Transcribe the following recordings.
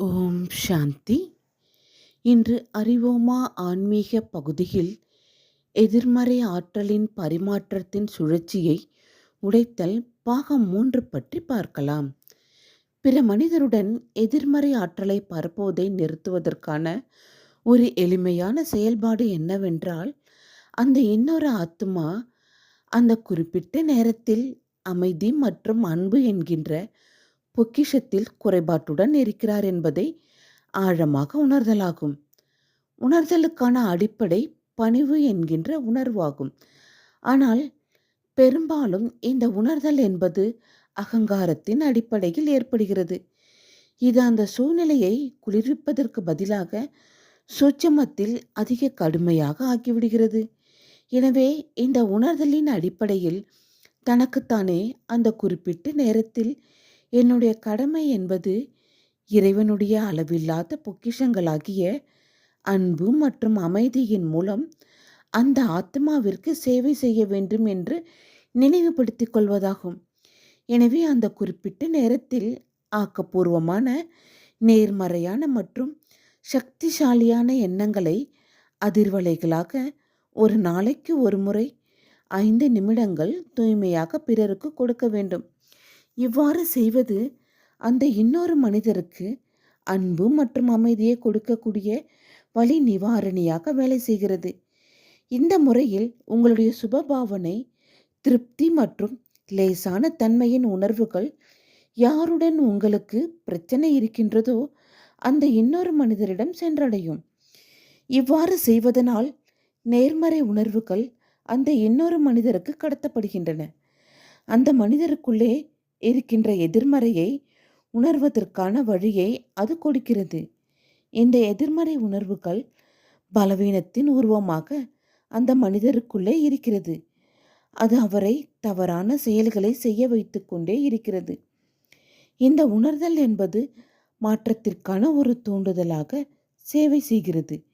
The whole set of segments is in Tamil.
ஓம் சாந்தி. இன்று அறிவோமா ஆன்மீக பகுதியில் எதிர்மறை ஆற்றலின் பரிமாற்றத்தின் சுழற்சியை உடைத்தல் பாகம் மூன்று பற்றி பார்க்கலாம். பிற மனிதருடன் எதிர்மறை ஆற்றலை பரப்புவதை நிறுத்துவதற்கான ஒரு எளிமையான செயல்பாடு என்னவென்றால் அந்த இன்னொரு ஆத்மா அந்த குறிப்பிட்ட நேரத்தில் அமைதி மற்றும் அன்பு என்கின்ற பொக்கிஷத்தில் குறைபாட்டுடன் இருக்கிறார் என்பதை ஆழமாக உணர்தலாகும். உணர்தலுக்கான அடிப்படை பணிவு என்கின்ற உணர்வாகும். ஆனால் பெரும்பாலும் இந்த உணர்தல் என்பது அகங்காரத்தின் அடிப்படையில் ஏற்படுகிறது. இது அந்த சூழ்நிலையை குளிர்விப்பதற்கு பதிலாக சூட்சமத்தில் அதிக கடுமையாக ஆக்கிவிடுகிறது. எனவே இந்த உணர்தலின் அடிப்படையில் தனக்குத்தானே அந்த குறிப்பிட்ட நேரத்தில் என்னுடைய கடமை என்பது இறைவனுடைய அளவில்லாத பொக்கிஷங்களாகிய அன்பு மற்றும் அமைதியின் மூலம் அந்த ஆத்மாவிற்கு சேவை செய்ய வேண்டும் என்று நினைவுபடுத்திக் கொள்வதாகும். எனவே அந்த குறிப்பிட்ட நேரத்தில் ஆக்கப்பூர்வமான நேர்மறையான மற்றும் சக்திசாலியான எண்ணங்களை அதிர்வலைகளாக ஒரு நாளைக்கு ஒரு முறை ஐந்து நிமிடங்கள் தூய்மையாக பிறருக்கு கொடுக்க வேண்டும். இவ்வாறு செய்வது அந்த இன்னொரு மனிதருக்கு அன்பு மற்றும் அமைதியை கொடுக்கக்கூடிய வழி நிவாரணியாக வேலை செய்கிறது. இந்த முறையில் உங்களுடைய சுபபாவனை திருப்தி மற்றும் லேசான தன்மையின் உணர்வுகள் யாருடன் உங்களுக்கு பிரச்சனை இருக்கின்றதோ அந்த இன்னொரு மனிதரிடம் சென்றடையும். இவ்வாறு செய்வதனால் நேர்மறை உணர்வுகள் அந்த இன்னொரு மனிதருக்கு கடத்தப்படுகின்றன. அந்த மனிதருக்குள்ளே இருக்கின்ற எதிர்மறையை உணர்வதற்கான வழியை அது கொடுக்கிறது. இந்த எதிர்மறை உணர்வுகள் பலவீனத்தின் உருவமாக அந்த மனிதருக்குள்ளே இருக்கிறது. அது அவரை தவறான செயல்களை செய்ய வைத்து கொண்டே இருக்கிறது. இந்த உணர்தல் என்பது மாற்றத்திற்கான ஒரு தூண்டுதலாக சேவை செய்கிறது.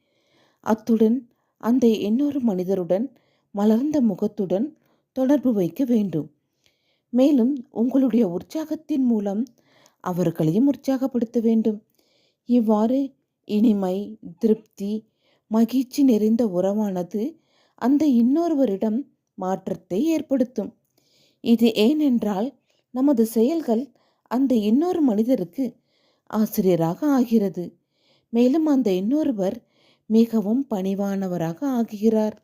அத்துடன் அந்த இன்னொரு மனிதருடன் மலர்ந்த முகத்துடன் தொடர்பு வைக்க வேண்டும். மேலும் உங்களுடைய உற்சாகத்தின் மூலம் அவர்களையும் உற்சாகப்படுத்த வேண்டும். இவ்வாறு இனிமை திருப்தி மகிழ்ச்சி நிறைந்த உறவானது அந்த இன்னொருவரிடம் மாற்றத்தை ஏற்படுத்தும். இது ஏனென்றால் நமது செயல்கள் அந்த இன்னொரு மனிதருக்கு ஆசிரியராக ஆகிறது. மேலும் அந்த இன்னொருவர் மிகவும் பணிவானவராக ஆகுகிறார்.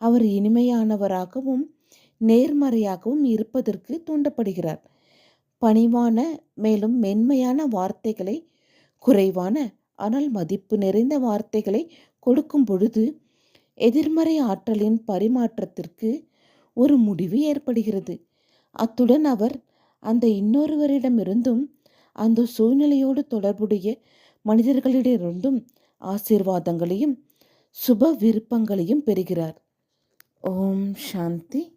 அவர் இனிமையானவராகவும் நேர்மறையாகவும் இருப்பதற்கு தூண்டப்படுகிறார். பணிவான மேலும் மென்மையான வார்த்தைகளை குறைவான ஆனால் மதிப்பு நிறைந்த வார்த்தைகளை கொடுக்கும் பொழுது எதிர்மறை ஆற்றலின் பரிமாற்றத்திற்கு ஒரு முடிவு ஏற்படுகிறது. அத்துடன் அவர் அந்த இன்னொருவரிடமிருந்தும் அந்த சூழ்நிலையோடு தொடர்புடைய மனிதர்களிடமிருந்தும் ஆசீர்வாதங்களையும் சுப விருப்பங்களையும் பெறுகிறார். ஓம் சாந்தி.